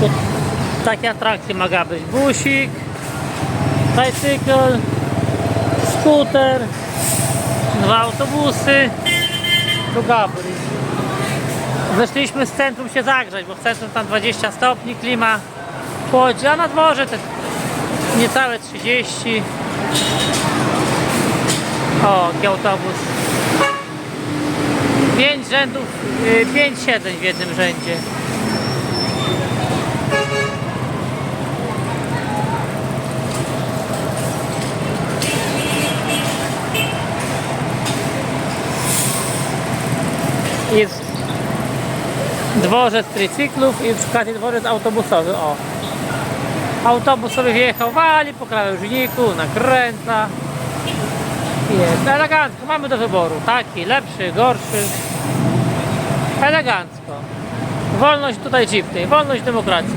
Tu takie atrakcje ma Gabryś. Busik, bicycle, skuter, dwa autobusy. Tu Gabryś. Weszliśmy z centrum się zagrzać, bo w centrum tam 20 stopni, klima chłodzi, a na dworze te niecałe 30. O, jaki autobus. 5 rzędów, 5 siedzeń w jednym rzędzie. Jest dworzec tricyklów i przy okazji dworzec autobusowy. O. Autobus sobie wjechał, wali po krawężniku, nakręca. Jest elegancko, mamy do wyboru. Taki, lepszy, gorszy. Elegancko. Wolność tutaj dziwnej, wolność, demokracja.